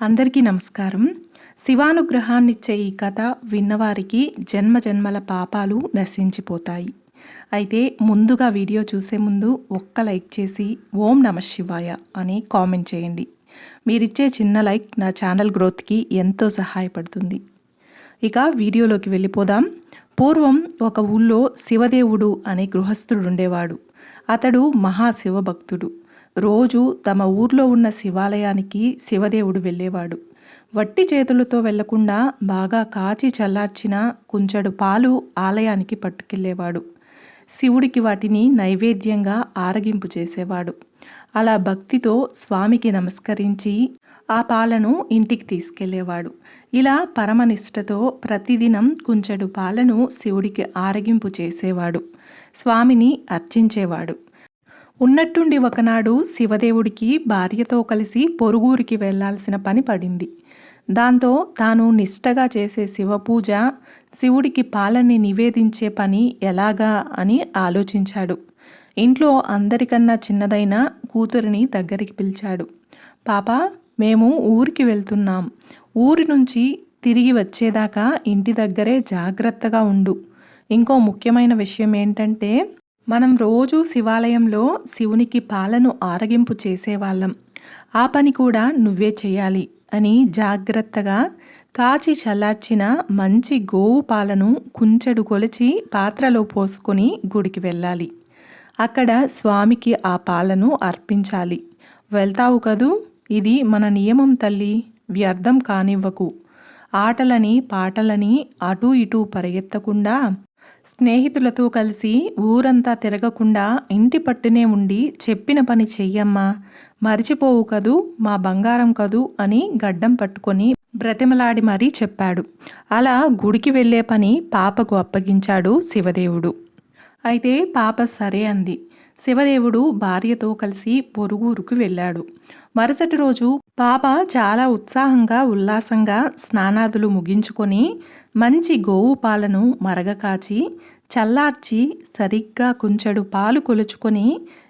అందరికీ నమస్కారం. శివానుగ్రహాన్నిచ్చే ఈ కథ విన్నవారికి జన్మ జన్మల పాపాలు నశించిపోతాయి. అయితే ముందుగా వీడియో చూసే ముందు ఒక్క లైక్ చేసి ఓం నమ శివాయ అని కామెంట్ చేయండి. మీరిచ్చే చిన్న లైక్ నా ఛానల్ గ్రోత్కి ఎంతో సహాయపడుతుంది. ఇక వీడియోలోకి వెళ్ళిపోదాం. పూర్వం ఒక ఊళ్ళో శివదేవుడు అనే గృహస్థుడు ఉండేవాడు అతడు మహాశివభక్తుడు. రోజు తమ ఊర్లో ఉన్న శివాలయానికి శివదేవుడు వెళ్ళేవాడు. వట్టి చేతులతో వెళ్ళకుండా బాగా కాచి చల్లార్చిన కుంచెడు పాలు ఆలయానికి పట్టుకెళ్ళేవాడు శివుడికి వాటిని నైవేద్యంగా ఆరగింపు చేసేవాడు. అలా భక్తితో స్వామికి నమస్కరించి ఆ పాలను ఇంటికి తీసుకెళ్ళేవాడు ఇలా పరమనిష్టతో ప్రతిదినం కుంచెడు పాలను శివుడికి ఆరగింపు చేసేవాడు. స్వామిని అర్చించేవాడు. ఉన్నట్టుండి ఒకనాడు శివదేవుడికి భార్యతో కలిసి పొరుగురికి వెళ్ళాల్సిన పని పడింది. దాంతో తాను నిష్టగా చేసే శివపూజ శివుడికి పాలని నివేదించే పని ఎలాగా అని ఆలోచించాడు. ఇంట్లో అందరికన్నా చిన్నదైన కూతురిని దగ్గరికి పిలిచాడు. పాప మేము ఊరికి వెళ్తున్నాం. ఊరి నుంచి తిరిగి వచ్చేదాకా ఇంటి దగ్గరే జాగ్రత్తగా ఉండు. ఇంకో ముఖ్యమైన విషయం ఏంటంటే మనం రోజు శివాలయంలో శివునికి పాలను ఆరగింపు చేసేవాళ్ళం. ఆ పని కూడా నువ్వే చేయాలి అని జాగ్రత్తగా కాచి చల్లార్చిన మంచి గోవు పాలను కుంచెడు కొలిచి పాత్రలో పోసుకొని గుడికి వెళ్ళాలి. అక్కడ స్వామికి ఆ పాలను అర్పించాలి. వెళ్తావు కదూ? ఇది మన నియమం తల్లి వ్యర్థం కానివ్వకు. ఆటలని పాటలని అటూ ఇటూ పరిగెత్తకుండా స్నేహితులతో కలిసి ఊరంతా తిరగకుండా ఇంటి పట్టునే ఉండి చెప్పిన పని చెయ్యమ్మా. మరిచిపోవు కదూ మా బంగారం కదూ అని గడ్డం పట్టుకొని బ్రతిమలాడి మరీ చెప్పాడు. అలా గుడికి వెళ్ళే పని పాపకు అప్పగించాడు శివదేవుడు. అయితే పాప సరే అంది. శివదేవుడు భార్యతో కలిసి పొరుగురుకు వెళ్ళాడు. మరుసటి రోజు పాప చాలా ఉత్సాహంగా ఉల్లాసంగా స్నానాదులు ముగించుకొని మంచి గోవు పాలను మరగకాచి చల్లార్చి సరిగ్గా కుంచెడు పాలు కొలుచుకొని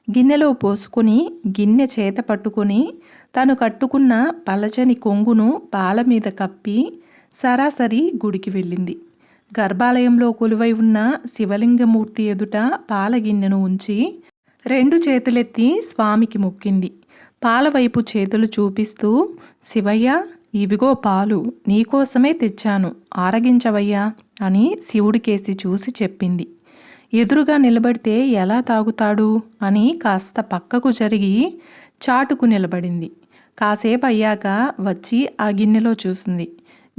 గిన్నెలో పోసుకొని గిన్నె చేత పట్టుకొని తను కట్టుకున్న పలచని కొంగును పాల మీద కప్పి సరాసరి గుడికి వెళ్ళింది. గర్భాలయంలో కొలువై ఉన్న శివలింగమూర్తి ఎదుట పాల గిన్నెను ఉంచి రెండు చేతులెత్తి స్వామికి మొక్కింది. పాలవైపు చేతులు చూపిస్తూ శివయ్య ఇవిగో పాలు నీకోసమే తెచ్చాను ఆరగించవయ్యా అని శివుడికేసి చూసి చెప్పింది. ఎదురుగా నిలబడితే ఎలా తాగుతాడు? అని కాస్త పక్కకు జరిగి చాటుకు నిలబడింది. కాసేపు అయ్యాక వచ్చి ఆ గిన్నెలో చూసింది.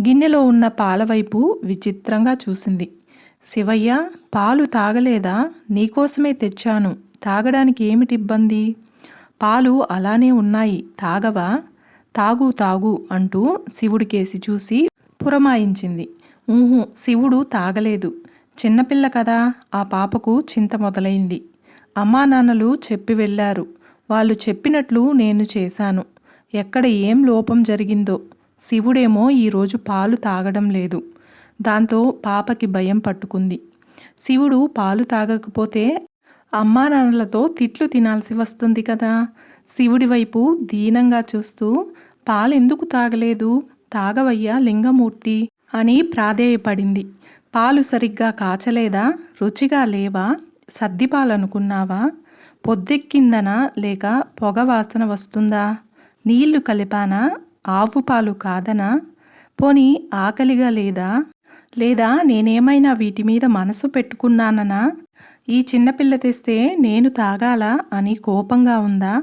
గిన్నెలో ఉన్న పాలవైపు విచిత్రంగా చూసింది. శివయ్య పాలు తాగలేదా? నీకోసమే తెచ్చాను తాగడానికి ఏమిటి ఇబ్బంది? పాలు అలానే ఉన్నాయి తాగవా? తాగు తాగు అంటూ శివుడికేసి చూసి పురమాయించింది. ఊహు శివుడు తాగలేదు. చిన్నపిల్ల కదా ఆ పాపకు చింత మొదలైంది. అమ్మా నాన్నలు చెప్పి వెళ్ళారు. వాళ్ళు చెప్పినట్లు నేను చేశాను. ఎక్కడ ఏం లోపం జరిగిందో. శివుడేమో ఈరోజు పాలు తాగడం లేదు. దాంతో పాపకి భయం పట్టుకుంది. శివుడు పాలు తాగకపోతే అమ్మా నాన్నలతో తిట్లు తినాల్సి వస్తుంది కదా. శివుడి వైపు దీనంగా చూస్తూ పాలెందుకు తాగలేదు? తాగవయ్యా లింగమూర్తి అని ప్రాధేయపడింది. పాలు సరిగ్గా కాచలేదా? రుచిగా లేవా? సద్దిపాలనుకున్నావా పొద్దెక్కిందనా లేక పొగ వాసన వస్తుందా? నీళ్ళు కలిపానా? ఆవు పాలు కాదనా? పోని ఆకలిగా లేదా? లేదా నేనేమైనా వీటి మీద మనసు పెట్టుకున్నాననా? ఈ చిన్నపిల్ల తెస్తే నేను తాగాలా అని కోపంగా ఉందా?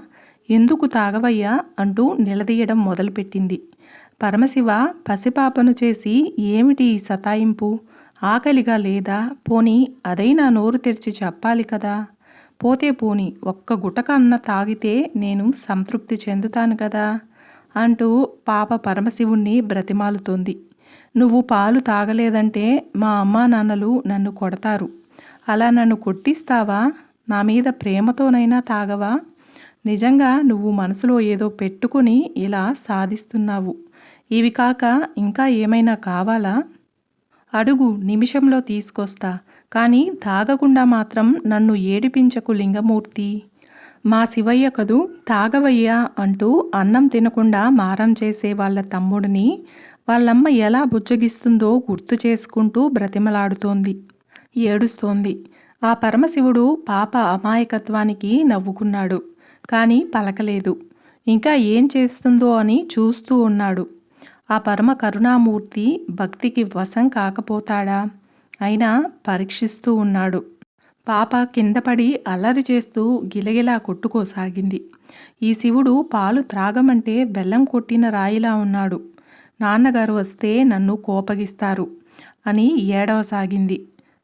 ఎందుకు తాగవయ్యా అంటూ నిలదీయడం మొదలుపెట్టింది. పరమశివ పసిపాపను చేసి ఏమిటి ఈ సతాయింపు? ఆకలిగా లేదా? పోని అదైనా నోరు తెరిచి చెప్పాలి కదా. పోతే పోని ఒక్క గుటక అన్న తాగితే నేను సంతృప్తి చెందుతాను కదా అంటూ పాప పరమశివుణ్ణి బ్రతిమాలుతోంది. నువ్వు పాలు తాగలేదంటే మా అమ్మా నాన్నలు నన్ను కొడతారు. అలా నన్ను కొట్టిస్తావా? నా మీద ప్రేమతోనైనా తాగవా? నిజంగా నువ్వు మనసులో ఏదో పెట్టుకుని ఇలా సాధిస్తున్నావు. ఇవి కాక ఇంకా ఏమైనా కావాలా? అడుగు నిమిషంలో తీసుకొస్తా. కానీ తాగకుండా మాత్రం నన్ను ఏడిపించకు లింగమూర్తి. మా శివయ్య కదూ తాగవయ్యా అంటూ అన్నం తినకుండా మారం చేసే వాళ్ళ తమ్ముడిని వాళ్ళమ్మ ఎలా బుజ్జగిస్తుందో గుర్తు చేసుకుంటూ బ్రతిమలాడుతోంది. ఏడుస్తోంది. ఆ పరమశివుడు పాప అమాయకత్వానికి నవ్వుకున్నాడు. కానీ పలకలేదు. ఇంకా ఏం చేస్తుందో అని చూస్తూ ఉన్నాడు. ఆ పరమ కరుణామూర్తి భక్తికి వశం కాకపోతాడా? అయినా పరీక్షిస్తూ ఉన్నాడు. పాప కిందపడి అల్లరి చేస్తూ గిలగిలా కొట్టుకోసాగింది. ఈ శివుడు పాలు త్రాగమంటే బెల్లం కొట్టిన రాయిలా ఉన్నాడు. నాన్నగారు వస్తే నన్ను కోపగిస్తారు అని ఏడవసాగింది.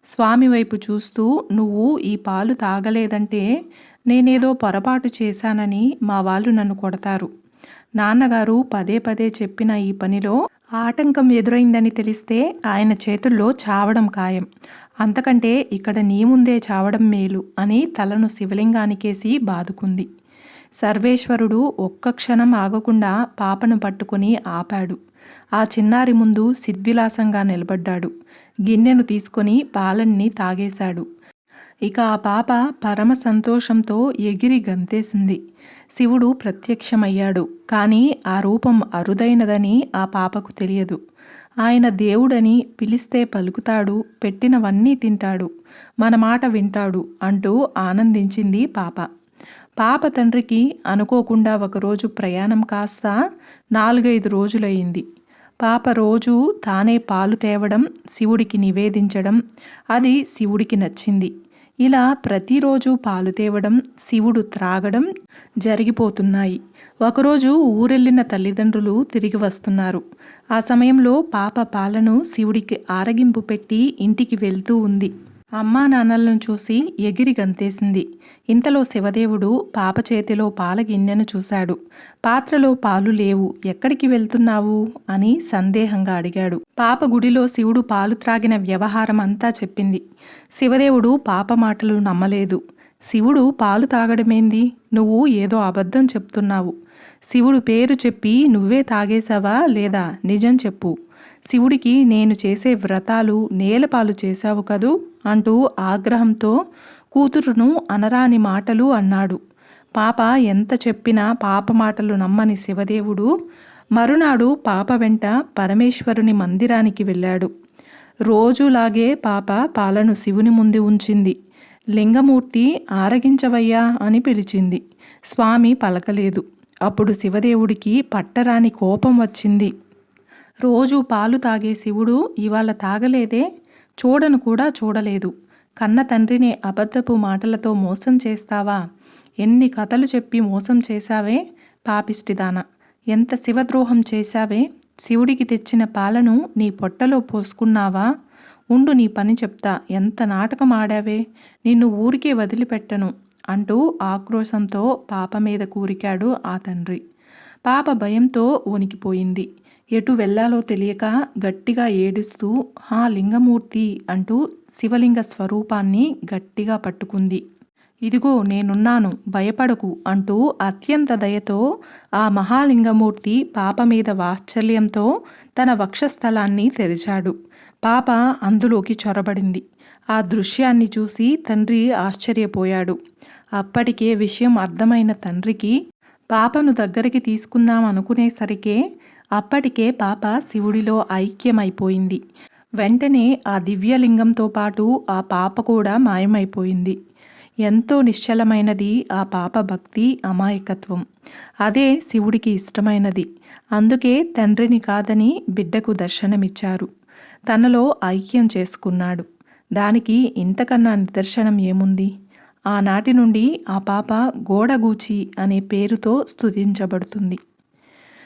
స్వామి వైపు చూస్తూ నువ్వు ఈ పాలు తాగలేదంటే నేనేదో పొరపాటు చేశానని మా వాళ్ళు నన్ను కొడతారు. నాన్నగారు పదే పదే చెప్పిన ఈ పనిలో ఆటంకం ఎదురైందని తెలిస్తే ఆయన చేతుల్లో చావడం ఖాయం. అంతకంటే ఇక్కడ నీ ముందే చావడం మేలు అని తలను శివలింగానికేసి బాదుకుంది. సర్వేశ్వరుడు ఒక్క క్షణం ఆగకుండా పాపను పట్టుకుని ఆపాడు. ఆ చిన్నారి ముందు సిద్విలాసంగా నిలబడ్డాడు. గిన్నెను తీసుకొని పాలన్ని తాగేశాడు. ఇక ఆ పాప పరమ సంతోషంతో ఎగిరి గంతేసింది. శివుడు ప్రత్యక్షమయ్యాడు. కానీ ఆ రూపం అరుదైనదని ఆ పాపకు తెలియదు. ఆయన దేవుడని పిలిస్తే పలుకుతాడు పెట్టినవన్నీ తింటాడు మన మాట వింటాడు అంటూ ఆనందించింది పాప. పాప తండ్రికి అనుకోకుండా ఒకరోజు ప్రయాణం కాస్త నాలుగైదు రోజులయ్యింది పాప రోజు తానే పాలు తేవడం శివుడికి నివేదించడం అది శివుడికి నచ్చింది. ఇలా ప్రతిరోజు పాలు తేవడం శివుడు త్రాగడం జరిగిపోతున్నాయి. ఒకరోజు ఊరెళ్ళిన తల్లిదండ్రులు తిరిగి వస్తున్నారు. ఆ సమయంలో పాప పాలను శివుడికి ఆరగింపు పెట్టి ఇంటికి వెళ్తూ ఉంది. అమ్మా నాన్నలను చూసి ఎగిరి గంతేసింది. ఇంతలో శివదేవుడు పాప చేతిలో పాల గిన్నెను చూశాడు. పాత్రలో పాలు లేవు. ఎక్కడికి వెళ్తున్నావు? అని సందేహంగా అడిగాడు. పాప గుడిలో శివుడు పాలు త్రాగిన వ్యవహారం అంతా చెప్పింది. శివదేవుడు పాప మాటలు నమ్మలేదు. శివుడు పాలు తాగడమేంది? నువ్వు ఏదో అబద్ధం చెప్తున్నావు. శివుడు పేరు చెప్పి నువ్వే తాగేశావా లేదా? నిజం చెప్పు. శివుడికి నేను చేసే వ్రతాలు నేలపాలు చేశావు కదూ అంటూ ఆగ్రహంతో కూతురును అనరాని మాటలు అన్నాడు. పాప ఎంత చెప్పినా పాప మాటలు నమ్మని శివదేవుడు మరునాడు పాప వెంట పరమేశ్వరుని మందిరానికి వెళ్ళాడు. రోజులాగే పాప పాలను శివుని ముందు ఉంచింది. లింగమూర్తి ఆరగించవయ్యా అని పిలిచింది. స్వామి పలకలేదు. అప్పుడు శివదేవుడికి పట్టరాని కోపం వచ్చింది. రోజు పాలు తాగే శివుడు ఇవాళ తాగలేదే చూడను కూడా చూడలేదు. కన్న తండ్రిని అబద్ధపు మాటలతో మోసం చేస్తావా? ఎన్ని కథలు చెప్పి మోసం చేశావే? పాపిష్టిదాన ఎంత శివద్రోహం చేశావే? శివుడికి తెచ్చిన పాలను నీ పొట్టలో పోసుకున్నావా? ఉండు నీ పని చెప్తా ఎంత నాటకం ఆడావే? నిన్ను ఊరికే వదిలిపెట్టను అంటూ ఆక్రోశంతో పాప మీద కూరికాడు ఆ తండ్రి. పాప భయంతో వణికిపోయింది. ఎటు వెళ్ళాలో తెలియక గట్టిగా ఏడుస్తూ హా లింగమూర్తి అంటూ శివలింగ స్వరూపాన్ని గట్టిగా పట్టుకుంది. ఇదిగో నేనున్నాను భయపడకు అంటూ అత్యంత దయతో ఆ మహాలింగమూర్తి పాప మీద వాత్సల్యంతో తన వక్షస్థలాన్ని తెరిచాడు. పాప అందులోకి చొరబడింది. ఆ దృశ్యాన్ని చూసి తండ్రి ఆశ్చర్యపోయాడు. అప్పటికే విషయం అర్థమైన తండ్రికి పాపను దగ్గరికి తీసుకుందాం అనుకునేసరికే అప్పటికే పాప శివుడిలో ఐక్యమైపోయింది. వెంటనే ఆ దివ్యలింగంతో పాటు ఆ పాప కూడా మాయమైపోయింది. ఎంతో నిశ్చలమైనది ఆ పాప భక్తి అమాయకత్వం. అదే శివుడికి ఇష్టమైనది. అందుకే తండ్రిని కాదని బిడ్డకు దర్శనమిచ్చారు. తనలో ఐక్యం చేసుకున్నాడు. దానికి ఇంతకన్నా నిదర్శనం ఏముంది? ఆనాటి నుండి ఆ పాప గోడగూచి అనే పేరుతో స్తుతించబడుతుంది.